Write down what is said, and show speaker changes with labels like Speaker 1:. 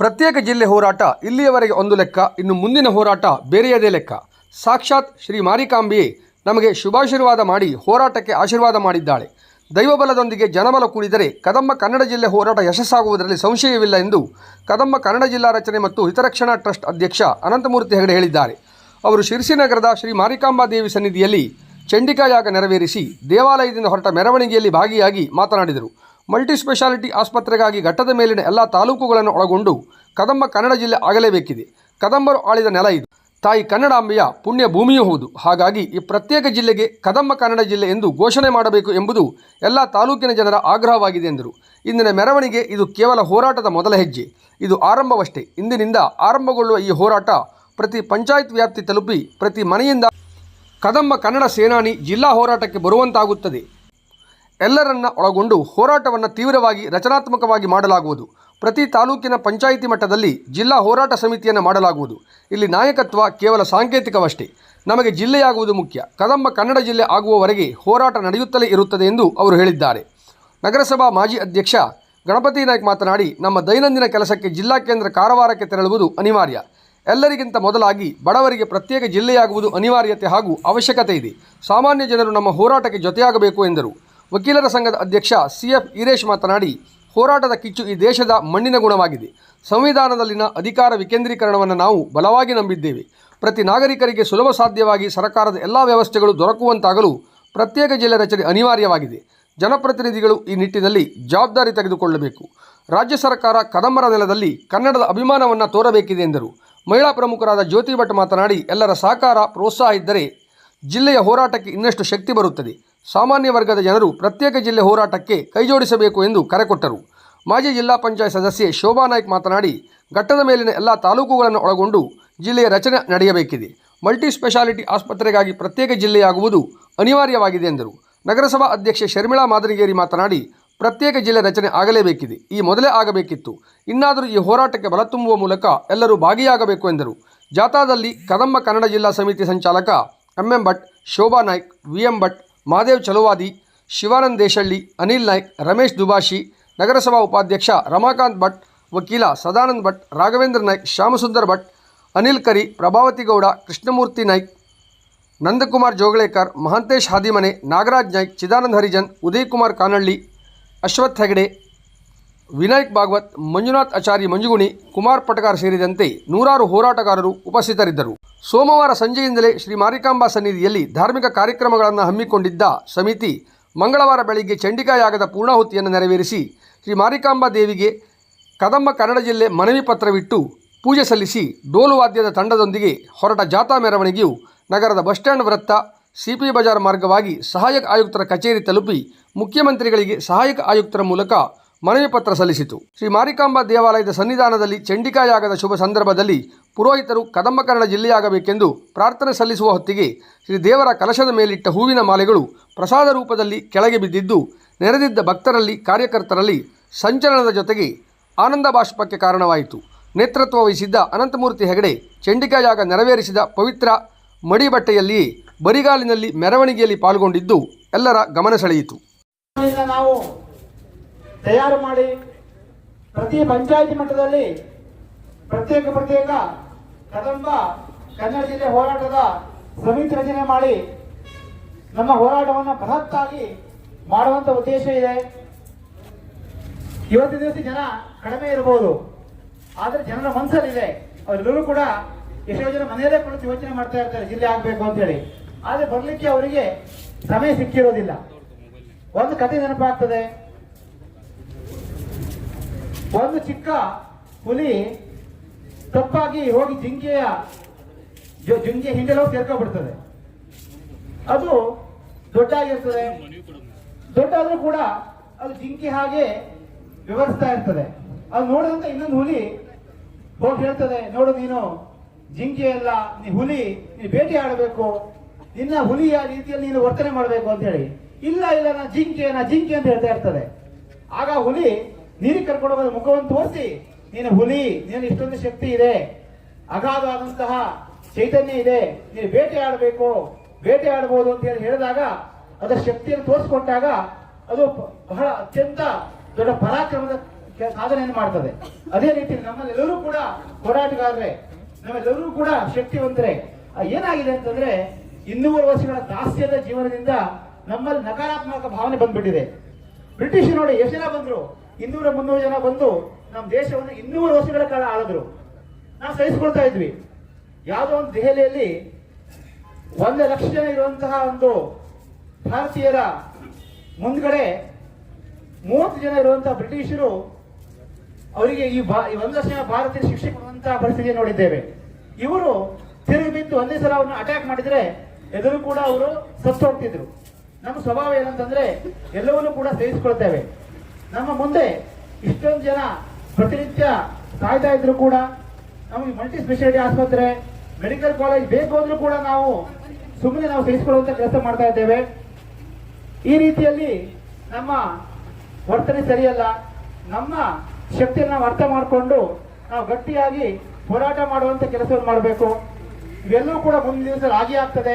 Speaker 1: ಪ್ರತ್ಯೇಕ ಜಿಲ್ಲೆ ಹೋರಾಟ ಇಲ್ಲಿಯವರೆಗೆ ಒಂದು ಲೆಕ್ಕ, ಇನ್ನು ಮುಂದಿನ ಹೋರಾಟ ಬೇರೆಯದೇ ಲೆಕ್ಕ. ಸಾಕ್ಷಾತ್ ಶ್ರೀ ಮಾರಿಕಾಂಬೆಯೇ ನಮಗೆ ಶುಭಾಶೀರ್ವಾದ ಮಾಡಿ ಹೋರಾಟಕ್ಕೆ ಆಶೀರ್ವಾದ ಮಾಡಿದ್ದಾಳೆ. ದೈವಬಲದೊಂದಿಗೆ ಜನಬಲ ಕೂಡಿದರೆ ಕದಂಬ ಕನ್ನಡ ಜಿಲ್ಲೆ ಹೋರಾಟ ಯಶಸ್ಸಾಗುವುದರಲ್ಲಿ ಸಂಶಯವಿಲ್ಲ ಎಂದು ಕದಂಬ ಕನ್ನಡ ಜಿಲ್ಲಾ ರಚನೆ ಮತ್ತು ಹಿತರಕ್ಷಣಾ ಟ್ರಸ್ಟ್ ಅಧ್ಯಕ್ಷ ಅನಂತಮೂರ್ತಿ ಹೆಗಡೆ ಹೇಳಿದ್ದಾರೆ. ಅವರು ಶಿರ್ಸಿನಗರದ ಶ್ರೀ ಮಾರಿಕಾಂಬಾ ದೇವಿ ಸನ್ನಿಧಿಯಲ್ಲಿ ಚಂಡಿಕಾಯಾಗ ನೆರವೇರಿಸಿ ದೇವಾಲಯದಿಂದ ಹೊರಟ ಮೆರವಣಿಗೆಯಲ್ಲಿ ಭಾಗಿಯಾಗಿ ಮಾತನಾಡಿದರು. ಮಲ್ಟಿ ಸ್ಪೆಷಾಲಿಟಿ ಆಸ್ಪತ್ರೆಗಾಗಿ ಘಟ್ಟದ ಮೇಲಿನ ಎಲ್ಲ ತಾಲೂಕುಗಳನ್ನು ಒಳಗೊಂಡು ಕದಂಬ ಕನ್ನಡ ಜಿಲ್ಲೆ ಆಗಲೇಬೇಕಿದೆ. ಕದಂಬರು ಆಳಿದ ನೆಲ ಇದು. ತಾಯಿ ಕನ್ನಡಾಂಬೆಯ ಪುಣ್ಯ ಭೂಮಿಯೂ ಹೌದು. ಹಾಗಾಗಿ ಈ ಪ್ರತ್ಯೇಕ ಜಿಲ್ಲೆಗೆ ಕದಂಬ ಕನ್ನಡ ಜಿಲ್ಲೆ ಎಂದು ಘೋಷಣೆ ಮಾಡಬೇಕು ಎಂಬುದು ಎಲ್ಲ ತಾಲೂಕಿನ ಜನರ ಆಗ್ರಹವಾಗಿದೆ ಎಂದರು. ಇಂದಿನ ಮೆರವಣಿಗೆ ಇದು ಕೇವಲ ಹೋರಾಟದ ಮೊದಲ ಹೆಜ್ಜೆ. ಇದು ಆರಂಭವಷ್ಟೇ. ಇಂದಿನಿಂದ ಆರಂಭಗೊಳ್ಳುವ ಈ ಹೋರಾಟ ಪ್ರತಿ ಪಂಚಾಯತ್ ವ್ಯಾಪ್ತಿ ತಲುಪಿ ಪ್ರತಿ ಮನೆಯಿಂದ ಕದಂಬ ಕನ್ನಡ ಸೇನಾನಿ ಜಿಲ್ಲಾ ಹೋರಾಟಕ್ಕೆ ಬರುವಂತಾಗುತ್ತದೆ. ಎಲ್ಲರನ್ನ ಒಳಗೊಂಡು ಹೋರಾಟವನ್ನು ತೀವ್ರವಾಗಿ, ರಚನಾತ್ಮಕವಾಗಿ ಮಾಡಲಾಗುವುದು. ಪ್ರತಿ ತಾಲೂಕಿನ ಪಂಚಾಯಿತಿ ಮಟ್ಟದಲ್ಲಿ ಜಿಲ್ಲಾ ಹೋರಾಟ ಸಮಿತಿಯನ್ನು ಮಾಡಲಾಗುವುದು. ಇಲ್ಲಿ ನಾಯಕತ್ವ ಕೇವಲ ಸಾಂಕೇತಿಕವಷ್ಟೇ. ನಮಗೆ ಜಿಲ್ಲೆಯಾಗುವುದು ಮುಖ್ಯ. ಕದಂಬ ಕನ್ನಡ ಜಿಲ್ಲೆ ಆಗುವವರೆಗೆ ಹೋರಾಟ ನಡೆಯುತ್ತಲೇ ಇರುತ್ತದೆ ಎಂದು ಅವರು ಹೇಳಿದ್ದಾರೆ. ನಗರಸಭಾ ಮಾಜಿ ಅಧ್ಯಕ್ಷ ಗಣಪತಿ ನಾಯ್ಕ್ ಮಾತನಾಡಿ, ನಮ್ಮ ದೈನಂದಿನ ಕೆಲಸಕ್ಕೆ ಜಿಲ್ಲಾ ಕೇಂದ್ರ ಕಾರವಾರಕ್ಕೆ ತೆರಳುವುದು ಅನಿವಾರ್ಯ. ಎಲ್ಲರಿಗಿಂತ ಮೊದಲಾಗಿ ಬಡವರಿಗೆ ಪ್ರತ್ಯೇಕ ಜಿಲ್ಲೆಯಾಗುವುದು ಅನಿವಾರ್ಯತೆ ಹಾಗೂ ಅವಶ್ಯಕತೆ ಇದೆ. ಸಾಮಾನ್ಯ ಜನರು ನಮ್ಮ ಹೋರಾಟಕ್ಕೆ ಜೊತೆಯಾಗಬೇಕು ಎಂದರು. ವಕೀಲರ ಸಂಘದ ಅಧ್ಯಕ್ಷ ಸಿ ಎಫ್ ಈರೇಶ್ ಮಾತನಾಡಿ, ಹೋರಾಟದ ಕಿಚ್ಚು ಈ ದೇಶದ ಮಣ್ಣಿನ ಗುಣವಾಗಿದೆ. ಸಂವಿಧಾನದಲ್ಲಿನ ಅಧಿಕಾರ ವಿಕೇಂದ್ರೀಕರಣವನ್ನು ನಾವು ಬಲವಾಗಿ ನಂಬಿದ್ದೇವೆ. ಪ್ರತಿ ನಾಗರಿಕರಿಗೆ ಸುಲಭ ಸಾಧ್ಯವಾಗಿ ಸರ್ಕಾರದ ಎಲ್ಲ ವ್ಯವಸ್ಥೆಗಳು ದೊರಕುವಂತಾಗಲು ಪ್ರತ್ಯೇಕ ಜಿಲ್ಲೆ ರಚನೆ ಅನಿವಾರ್ಯವಾಗಿದೆ. ಜನಪ್ರತಿನಿಧಿಗಳು ಈ ನಿಟ್ಟಿನಲ್ಲಿ ಜವಾಬ್ದಾರಿ ತೆಗೆದುಕೊಳ್ಳಬೇಕು. ರಾಜ್ಯ ಸರ್ಕಾರ ಕದಂಬರ ನೆಲದಲ್ಲಿ ಕನ್ನಡದ ಅಭಿಮಾನವನ್ನು ತೋರಬೇಕಿದೆ ಎಂದರು. ಮಹಿಳಾ ಪ್ರಮುಖರಾದ ಜ್ಯೋತಿ ಭಟ್ ಮಾತನಾಡಿ, ಎಲ್ಲರ ಸಹಕಾರ ಪ್ರೋತ್ಸಾಹ ಇದ್ದರೆ ಜಿಲ್ಲೆಯ ಹೋರಾಟಕ್ಕೆ ಇನ್ನಷ್ಟು ಶಕ್ತಿ ಬರುತ್ತದೆ. ಸಾಮಾನ್ಯ ವರ್ಗದ ಜನರು ಪ್ರತ್ಯೇಕ ಜಿಲ್ಲೆ ಹೋರಾಟಕ್ಕೆ ಕೈಜೋಡಿಸಬೇಕು ಎಂದು ಕರೆ ಕೊಟ್ಟರು. ಮಾಜಿ ಜಿಲ್ಲಾ ಪಂಚಾಯತ್ ಸದಸ್ಯೆ ಶೋಭಾ ನಾಯ್ಕ್ ಮಾತನಾಡಿ, ಘಟ್ಟದ ಮೇಲಿನ ಎಲ್ಲ ತಾಲೂಕುಗಳನ್ನು ಒಳಗೊಂಡು ಜಿಲ್ಲೆಯ ರಚನೆ ನಡೆಯಬೇಕಿದೆ. ಮಲ್ಟಿ ಸ್ಪೆಷಾಲಿಟಿ ಆಸ್ಪತ್ರೆಗಾಗಿ ಪ್ರತ್ಯೇಕ ಜಿಲ್ಲೆಯಾಗುವುದು ಅನಿವಾರ್ಯವಾಗಿದೆ ಎಂದರು. ನಗರಸಭಾ ಅಧ್ಯಕ್ಷೆ ಶರ್ಮಿಳಾ ಮಾದರಿಗೇರಿ ಮಾತನಾಡಿ, ಪ್ರತ್ಯೇಕ ಜಿಲ್ಲೆ ರಚನೆ ಆಗಲೇಬೇಕಿದೆ. ಈ ಮೊದಲೇ ಆಗಬೇಕಿತ್ತು. ಇನ್ನಾದರೂ ಈ ಹೋರಾಟಕ್ಕೆ ಬಲ ತುಂಬುವ ಮೂಲಕ ಎಲ್ಲರೂ ಭಾಗಿಯಾಗಬೇಕು ಎಂದರು. ಜಾಥಾದಲ್ಲಿ ಕದಂಬ ಕನ್ನಡ ಜಿಲ್ಲಾ ಸಮಿತಿ ಸಂಚಾಲಕ M M Bhat, Shobha Naik, V M Bhat Mahadev Chaluvadi Shivanand ದೇಶಳ್ಳಿ Anil Naik Ramesh ದುಬಾಶಿ ನಗರಸಭಾ ಉಪಾಧ್ಯಕ್ಷ ರಮಾಕಾಂತ್ ಭಟ್ ವಕೀಲ ಸದಾನಂದ್ ಭಟ್ ರಾಘವೇಂದ್ರ ನಾಯ್ಕ್ ಶ್ಯಾಮಸುಂದರ್ ಭಟ್ ಅನಿಲ್ ಕರಿ ಪ್ರಭಾವತಿ ಗೌಡ ಕೃಷ್ಣಮೂರ್ತಿ ನಾಯ್ಕ್ ನಂದಕುಮಾರ್ ಜೋಗಳೇಕರ್ ಮಹಾಂತೇಶ್ ಹಾದಿಮನೆ ನಾಗರಾಜ್ ನಾಯ್ಕ್ ಚಿದಾನಂದ್ ಹರಿಜನ್ ಉದಯ್ ಕುಮಾರ್ ಕಾನಳ್ಳಿ ಅಶ್ವಥ್ ಹೆಗಡೆ ವಿನಾಯಕ್ ಭಾಗವತ್, ಮಂಜುನಾಥ್ ಆಚಾರಿ ಮಂಜುಗುಣಿ, ಕುಮಾರ್ ಪಟಕಾರ್ ಸೇರಿದಂತೆ ನೂರಾರು ಹೋರಾಟಗಾರರು ಉಪಸ್ಥಿತರಿದ್ದರು. ಸೋಮವಾರ ಸಂಜೆಯಿಂದಲೇ ಶ್ರೀ ಮಾರಿಕಾಂಬಾ ಸನ್ನಿಧಿಯಲ್ಲಿ ಧಾರ್ಮಿಕ ಕಾರ್ಯಕ್ರಮಗಳನ್ನು ಹಮ್ಮಿಕೊಂಡಿದ್ದ ಸಮಿತಿ ಮಂಗಳವಾರ ಬೆಳಿಗ್ಗೆ ಚಂಡಿಕಾಯಾಗದ ಪೂರ್ಣಾಹುತಿಯನ್ನು ನೆರವೇರಿಸಿ ಶ್ರೀ ಮಾರಿಕಾಂಬಾ ದೇವಿಗೆ ಕದಂಬ ಕನ್ನಡ ಜಿಲ್ಲೆ ಮನವಿ ಪತ್ರವಿಟ್ಟು ಪೂಜೆ ಸಲ್ಲಿಸಿ ಡೋಲು ವಾದ್ಯದ ತಂಡದೊಂದಿಗೆ ಹೊರಟ ಜಾಥಾ ಮೆರವಣಿಗೆಯು ನಗರದ ಬಸ್ ಸ್ಟ್ಯಾಂಡ್ ವೃತ್ತ, ಸಿಪಿ ಬಜಾರ್ ಮಾರ್ಗವಾಗಿ ಸಹಾಯಕ ಆಯುಕ್ತರ ಕಚೇರಿ ತಲುಪಿ ಮುಖ್ಯಮಂತ್ರಿಗಳಿಗೆ ಸಹಾಯಕ ಆಯುಕ್ತರ ಮೂಲಕ ಮನವಿ ಪತ್ರ ಸಲ್ಲಿಸಿತು. ಶ್ರೀ ಮಾರಿಕಾಂಬಾ ದೇವಾಲಯದ ಸನ್ನಿಧಾನದಲ್ಲಿ ಚಂಡಿಕಾಯಾಗದ ಶುಭ ಸಂದರ್ಭದಲ್ಲಿ ಪುರೋಹಿತರು ಕದಂಬಕರ್ಣ ಜಿಲ್ಲೆಯಾಗಬೇಕೆಂದು ಪ್ರಾರ್ಥನೆ ಸಲ್ಲಿಸುವ ಹೊತ್ತಿಗೆ ಶ್ರೀ ದೇವರ ಕಲಶದ ಮೇಲಿಟ್ಟ ಹೂವಿನ ಮಾಲೆಗಳು ಪ್ರಸಾದ ರೂಪದಲ್ಲಿ ಕೆಳಗೆ ಬಿದ್ದಿದ್ದು, ನೆರೆದಿದ್ದ ಭಕ್ತರಲ್ಲಿ, ಕಾರ್ಯಕರ್ತರಲ್ಲಿ ಸಂಚಲನದ ಜೊತೆಗೆ ಆನಂದ ಬಾಷ್ಪಕ್ಕೆ ಕಾರಣವಾಯಿತು. ನೇತೃತ್ವ ವಹಿಸಿದ್ದ ಅನಂತಮೂರ್ತಿ ಹೆಗಡೆ ಚಂಡಿಕಾಯಾಗ ನೆರವೇರಿಸಿದ ಪವಿತ್ರ ಮಡಿಬಟ್ಟೆಯಲ್ಲಿಯೇ ಬರಿಗಾಲಿನಲ್ಲಿ ಮೆರವಣಿಗೆಯಲ್ಲಿ ಪಾಲ್ಗೊಂಡಿದ್ದು ಎಲ್ಲರ ಗಮನ ಸೆಳೆಯಿತು.
Speaker 2: ನಾವು ತಯಾರು ಮಾಡಿ ಪ್ರತಿ ಪಂಚಾಯಿತಿ ಮಟ್ಟದಲ್ಲಿ ಪ್ರತ್ಯೇಕ ಪ್ರತ್ಯೇಕ ಕದಂಬ ಕನ್ನಡ ಜಿಲ್ಲೆ ಹೋರಾಟದ ಸಮಿತಿ ರಚನೆ ಮಾಡಿ ನಮ್ಮ ಹೋರಾಟವನ್ನು ಬೃಹತ್ತಾಗಿ ಮಾಡುವಂತ ಉದ್ದೇಶ ಇದೆ. ಇವತ್ತಿನ ದಿವಸ ಜನ ಕಡಿಮೆ ಇರಬಹುದು, ಆದ್ರೆ ಜನರ ಮನಸ್ಸಲ್ಲಿದೆ. ಅವರೆಲ್ಲರೂ ಕೂಡ ಎಷ್ಟೋ ಜನ ಮನೆಯಲ್ಲೇ ಕುಳಿತು ಯೋಚನೆ ಮಾಡ್ತಾ ಇರ್ತಾರೆ, ಜಿಲ್ಲೆ ಆಗ್ಬೇಕು ಅಂತ ಹೇಳಿ. ಆದ್ರೆ ಬರ್ಲಿಕ್ಕೆ ಅವರಿಗೆ ಸಮಯ ಸಿಕ್ಕಿರೋದಿಲ್ಲ. ಒಂದು ಕತೆ ನೆನಪಾಗ್ತದೆ. ಒಂದು ಚಿಕ್ಕ ಹುಲಿ ತಪ್ಪಾಗಿ ಹೋಗಿ ಜಿಂಕೆಯ ಜಿಂಕೆ ಹಿಂದೆ ಹೋಗಿ ಸೇರ್ಕೊಂಡ್ಬಿಡ್ತದೆ. ಅದು ದೊಡ್ಡ ಆಗಿರ್ತದೆ ದೊಡ್ಡ ಆದ್ರೂ ಕೂಡ ಅದು ಜಿಂಕೆ ಹಾಗೆ ವಿವರಿಸ್ತಾ ಇರ್ತದೆ. ಅದು ನೋಡಿದಂತ ಇನ್ನೊಂದು ಹುಲಿ ಹೋಗಿ ಹೇಳ್ತದೆ, ನೋಡು ನೀನು, ಜಿಂಕೆ ಅಲ್ಲ, ನೀ ಹುಲಿ, ನೀ ಬೇಟೆ ಆಡಬೇಕು, ನಿನ್ನ ಹುಲಿಯ ರೀತಿಯಲ್ಲಿ ನೀನು ವರ್ತನೆ ಮಾಡಬೇಕು ಅಂತ ಹೇಳಿ. ಇಲ್ಲ ಇಲ್ಲ, ನಾ ಜಿಂಕೆ ನಾ ಜಿಂಕೆ ಅಂತ ಹೇಳ್ತಾ ಇರ್ತದೆ. ಆಗ ಹುಲಿ ನೀರಿಗೆ ಕರ್ಕೊಂಡು ಹೋಗೋದು ಮುಖವನ್ನು ತೋರಿಸಿ ನೀನು ಹುಲಿ, ನೀನು ಇಷ್ಟೊಂದು ಶಕ್ತಿ ಇದೆ. ಅಗಾಧವಾದಂತಹ ಚೈತನ್ಯ ಇದೆ. ನೀನು ಬೇಟೆ ಆಡಬೇಕು. ಬೇಟೆ ಆಡಬಹುದು ಅಂತ ಹೇಳಿ ಹೇಳಿದಾಗ, ಅದರ ಶಕ್ತಿಯನ್ನು ತೋರಿಸ್ಕೊಟ್ಟಾಗ ಅದು ಬಹಳ ಅತ್ಯಂತ ದೊಡ್ಡ ಪರಾಕ್ರಮದ ಸಾಧನೆಯನ್ನು ಮಾಡ್ತದೆ. ಅದೇ ರೀತಿ ನಮ್ಮಲ್ಲೆಲ್ಲರೂ ಕೂಡ ಹೋರಾಟಗಾರರೇ, ನಮ್ಮೆಲ್ಲರೂ ಕೂಡ ಶಕ್ತಿವಂತರೇ. ಏನಾಗಿದೆ ಅಂತಂದ್ರೆ, ಇನ್ನೂರು ವರ್ಷಗಳ ದಾಸ್ಯದ ಜೀವನದಿಂದ ನಮ್ಮಲ್ಲಿ ನಕಾರಾತ್ಮಕ ಭಾವನೆ ಬಂದ್ಬಿಟ್ಟಿದೆ. ಬ್ರಿಟಿಷ್ ನೋಡಿ ಎಷ್ಟು ಜನ ಬಂದ್ರು. ಇನ್ನೂರ ಮುನ್ನೂರು ಜನ ಬಂದು ನಮ್ಮ ದೇಶವನ್ನು ಇನ್ನೂರು ವರ್ಷಗಳ ಕಾಲ ಆಳಿದ್ರು. ನಾವು ಸಹಿಸಿಕೊಳ್ತಾ ಇದ್ವಿ. ಯಾವುದೋ ಒಂದು ದೆಹಲಿಯಲ್ಲಿ ಒಂದು ಲಕ್ಷ ಜನ ಇರುವಂತಹ ಒಂದು ಭಾರತೀಯರ ಮುಂದ್ಗಡೆ ಮೂವತ್ತು ಜನ ಇರುವಂತಹ ಬ್ರಿಟಿಷರು ಅವರಿಗೆ ಈ ಬಾ ಈ ಒಂದು ಲಕ್ಷ ಜನ ಭಾರತೀಯ ಶಿಕ್ಷೆ ಕೊಡುವಂತಹ ಪರಿಸ್ಥಿತಿ ನೋಡಿದ್ದೇವೆ. ಇವರು ತಿರುಗಿ ಬಿದ್ದು ಒಂದೇ ಸಲ ಅವ್ರನ್ನ ಅಟ್ಯಾಕ್ ಮಾಡಿದ್ರೆ ಎದುರು ಕೂಡ ಅವರು ಸತ್ತು ಹೋಗ್ತಿದ್ರು ನಮ್ಮ ಸ್ವಭಾವ ಏನಂತಂದ್ರೆ ಎಲ್ಲವನ್ನೂ ಕೂಡ ಸಹಿಸಿಕೊಳ್ತೇವೆ. ನಮ್ಮ ಮುಂದೆ ಇಷ್ಟೊಂದು ಜನ ಪ್ರತಿನಿತ್ಯ ಕಾಯ್ತಾ ಇದ್ರು ಕೂಡ, ನಮಗೆ ಮಲ್ಟಿ ಸ್ಪೆಷಾಲಿಟಿ ಆಸ್ಪತ್ರೆ ಮೆಡಿಕಲ್ ಕಾಲೇಜ್ ಬೇಕು ಕೂಡ ನಾವು ಸುಮ್ಮನೆ ನಾವು ಸಹಿಸಿಕೊಳ್ಳುವಂತ ಕೆಲಸ ಮಾಡ್ತಾ ಇದ್ದೇವೆ. ಈ ರೀತಿಯಲ್ಲಿ ನಮ್ಮ ವರ್ತನೆ ಸರಿಯಲ್ಲ. ನಮ್ಮ ಶಕ್ತಿಯನ್ನು ನಾವು ಅರ್ಥ ಮಾಡಿಕೊಂಡು ನಾವು ಗಟ್ಟಿಯಾಗಿ ಹೋರಾಟ ಮಾಡುವಂತ ಕೆಲಸವನ್ನು ಮಾಡಬೇಕು. ಇವೆಲ್ಲವೂ ಕೂಡ ಮುಂದಿನ ದಿವಸ ಆಗೇ ಆಗ್ತದೆ.